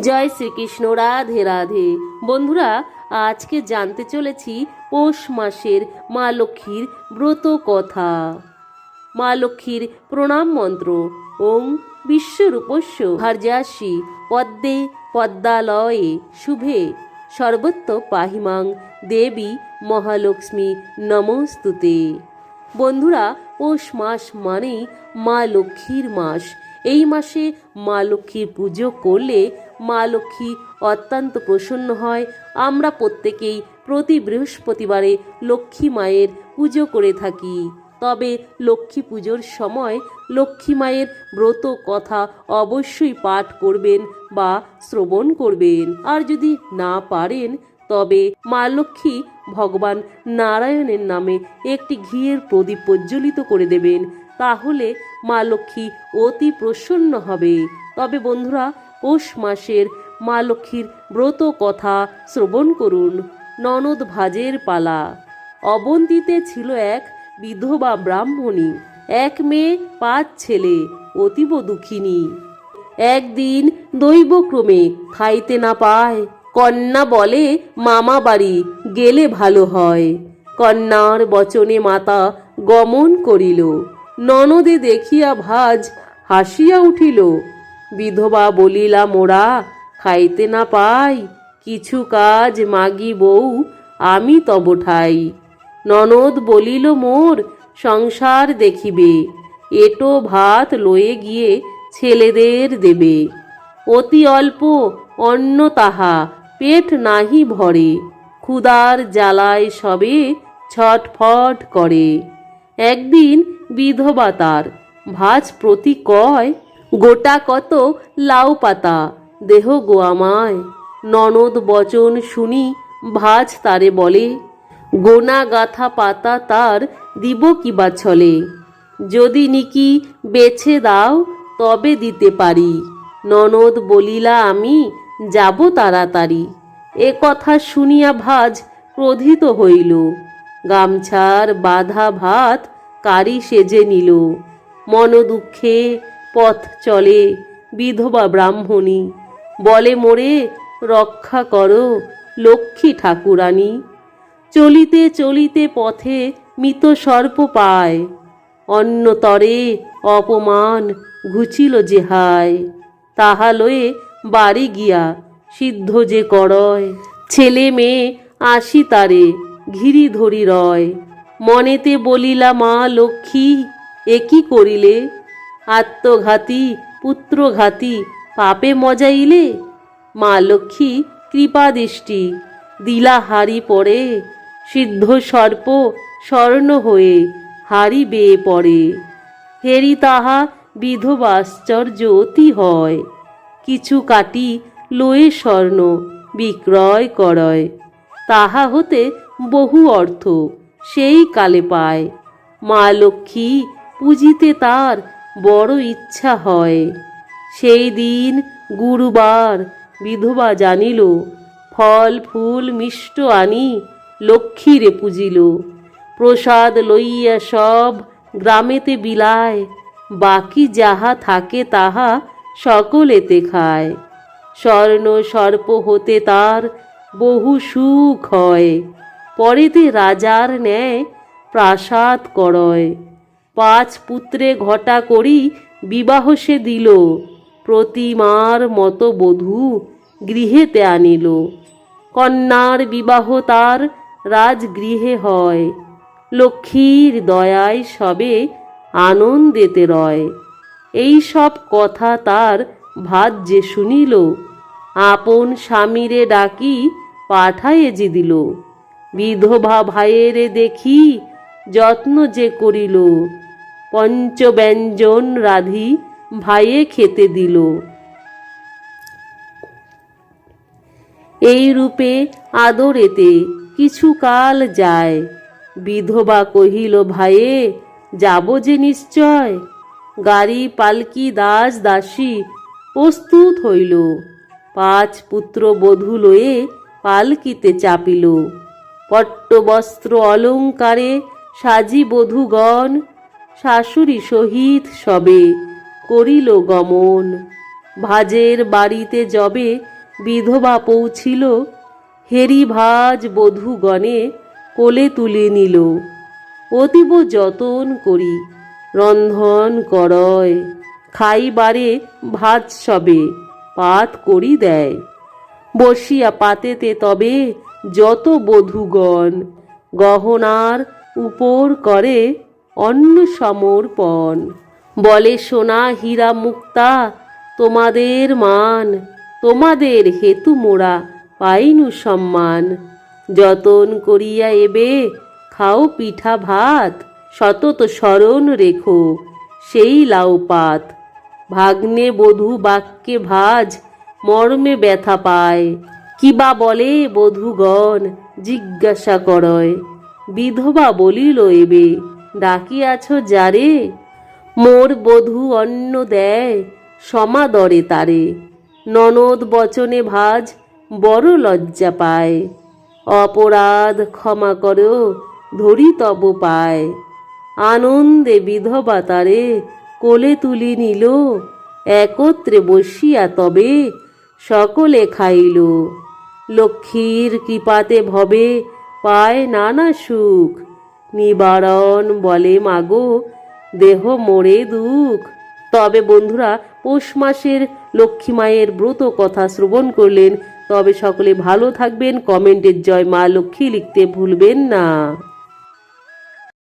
জয় শ্রীকৃষ্ণ, রাধে রাধে। বন্ধুরা, আজকে জানতে চলেছি পৌষ মাসের মা লক্ষ্মীর ব্রত কথা। মা লক্ষ্মীর প্রণাম মন্ত্র। ওং বিশ্বরূপস্য ভার্যাসী। পদ্মে পদ্মালয়ে শুভে। সর্বত্র পাহিমাং দেবী মহালক্ষ্মী নমস্তুতে। বন্ধুরা, পৌষ মাস মানেই মা লক্ষ্মীর মাস। এই মাসে মা লক্ষ্মীর পুজো করলে মা লক্ষ্মী অত্যন্ত প্রসন্ন হয়। আমরা প্রত্যেকেই প্রতি বৃহস্পতিবারে লক্ষ্মী মায়ের পুজো করে থাকি। তবে লক্ষ্মী পুজোর সময় লক্ষ্মী মায়ের ব্রত কথা অবশ্যই পাঠ করবেন বা শ্রবণ করবেন। আর যদি না পারেন, তবে মা লক্ষ্মী ভগবান নারায়ণের নামে একটি ঘিয়ের প্রদীপ প্রজ্বলিত করে দেবেন। তাহলে মা লক্ষ্মী অতি প্রসন্ন হবে। তবে বন্ধুরা, পৌষ মাসের মা লক্ষ্মীর ব্রত কথা শ্রবণ করুন। ননদ ভাজের পালা। অবন্তীতে ছিল এক বিধবা ব্রাহ্মণী। এক মেয়ে, পাঁচ ছেলে, অতীব দুঃখিনী। একদিন দৈবক্রমে খাইতে না পায়। কন্যা বলে, মামা বাড়ি গেলে ভালো হয়। কন্যার বচনে মাতা গমন করিল। ননদে দেখিয়া ভাজ হাসিয়া উঠিল, বিধবা বলিলা, মোরা, খাইতে না পাই, কিছু কাজ মাগি বউ, আমি তব ঠাই। ননদ বলিল, মোর, সংসার দেখিবে, এটো ভাত লয়ে গিয়ে ছেলেদের দেবে। অতি অল্প অন্ন তাহা, পেট নাহি ভরে ক্ষুদার জ্বালায় সবে ছটফট করে। একদিন বিধবা তার। ভাজ প্রতি কয়, গোটা কত লাউ পাতা, দেহ গোয়ামায় ননদ বচন শুনি ভাজ তারে বলে, গোনা গাথা পাতা তার দিব কি বা ছলে? যদি নিকি বেছে দাও, তবে দিতে পারি। ননদ বলিলা, আমি যাব তাড়াতাড়ি। এ কথা শুনিয়া ভাজ ক্রোধিত হইল। গামছার বাধা ভাত কারি সেজে নিল। মন দুঃখে পথ চলে বিধবা ব্রাহ্মণী। বলে, মোরে, রক্ষা করো লক্ষ্মী ঠাকুরানী। চলিতে চলিতে পথে মৃত সর্প পায়। অন্যতরে অপমান ঘুচিল যে হায়। তাহা লয়ে বাড়ি গিয়া সিদ্ধ যে করয়। ছেলে মেয়ে আসি তারে, ঘিরি ধরি রয়। মনেতে বলিলা, মা লক্ষ্মী, এ কি করিলে? আত্মঘাতী, পুত্রঘাতী, পাপে মজাইলে? মা লক্ষ্মী, কৃপা দৃষ্টি, দিলা হারি পড়ে, সিদ্ধ সর্প স্বর্ণ হয়ে হারি বেয়ে পড়ে। হেরি তাহা বিধবাশ্চর্য অতি হয়। কিছু কাটি লয়ে স্বর্ণ, বিক্রয় করয়। তাহা হতে বহু অর্থ। সেই কালে পায়। মা লক্ষ্মী পুজিতে তার বড় ইচ্ছা হয়। সেই দিন গুরুবার বিধবা জানিল, ফল, ফুল, মিষ্ট আনি লক্ষ্মীরে পুজিল। প্রসাদ লইয়া সব গ্রামেতে বিলায়, বাকি যাহা থাকে তাহা সকলেতে খায়। স্বর্ণ সর্প হতে তার বহু সুখ হয়। পরেতে রাজার ন্যায় প্রাসাদ করয়। পাঁচ পুত্রে ঘটা করি বিবাহ সে দিল। প্রতিমার মতো বধূ গৃহেতে আনিল। কন্যার বিবাহ তার রাজগৃহে হয়। লক্ষ্মীর দয়ায় সবে আনন্দেতে রয়। এই সব কথা তার ভাত যে শুনিল। আপন স্বামীরে ডাকি পাঠায়ে যে দিল। বিধবা ভাইয়েরে দেখি যত্ন যে করিল, পঞ্চব্যঞ্জন রাধি ভাইয়ে খেতে দিল। এই রূপে আদরেতে কিছু কাল যায়। বিধবা কহিল, ভাইয়ে, যাব যে নিশ্চয়? গাড়ি পালকি দাস দাসী প্রস্তুত হইল। পাঁচ পুত্র বধূ লয়ে পালকিতে চাপিল। পট্টবস্ত্র অলঙ্কারে সাজি বধূগণ, শাশুড়ি সহিত সবে করিল গমন। ভাজের বাড়িতে যবে বিধবা পৌঁছিল, হেরি ভাজ বধূগণে কোলে তুলে নিল। অতীব যতন করি, রন্ধন করয়, খাইবারে ভাত সবে পাত করি দেয়। বসিয়া পাতেতে তবে যত বধূগণ গহনার উপর করে অন্ন সমর্পণ। বলে, সোনা হীরা মুক্তা, তোমাদের মান, তোমাদের হেতু মোরা পাইনু সম্মান। যতন করিয়া এবে খাও পিঠা ভাত, সতত স্মরণ রেখো সেই লাউ পাত ভাগ্নে বধূ বাক্যে ভাজ, মর্মে ব্যথা পায়। কিবা বলে বধূগণ, জিজ্ঞাসা করয়, বিধবা বলিল এবে, ডাকিয়াছ যারে? মোর বধূ অন্ন দেয়, সমাদরে তারে। ননদ বচনে ভাজ, বড় লজ্জা পায়। অপরাধ ক্ষমা করো, ধরি তব পায়। আনন্দে বিধবা তারে কোলে তুলি নিল, একত্রে বসিয়া তবে সকলে খাইল। লক্ষ্মীর কৃপাতে ভবে, পায় নানা সুখ। নিবারণ বলে, মাগো, দেহ মোরে দুঃখ। তবে বন্ধুরা, পৌষ মাসের লক্ষ্মী মায়ের ব্রত কথা শ্রবণ করলেন। তবে সকলে ভালো থাকবেন, কমেন্টের জয় মা লক্ষ্মী লিখতে ভুলবেন না।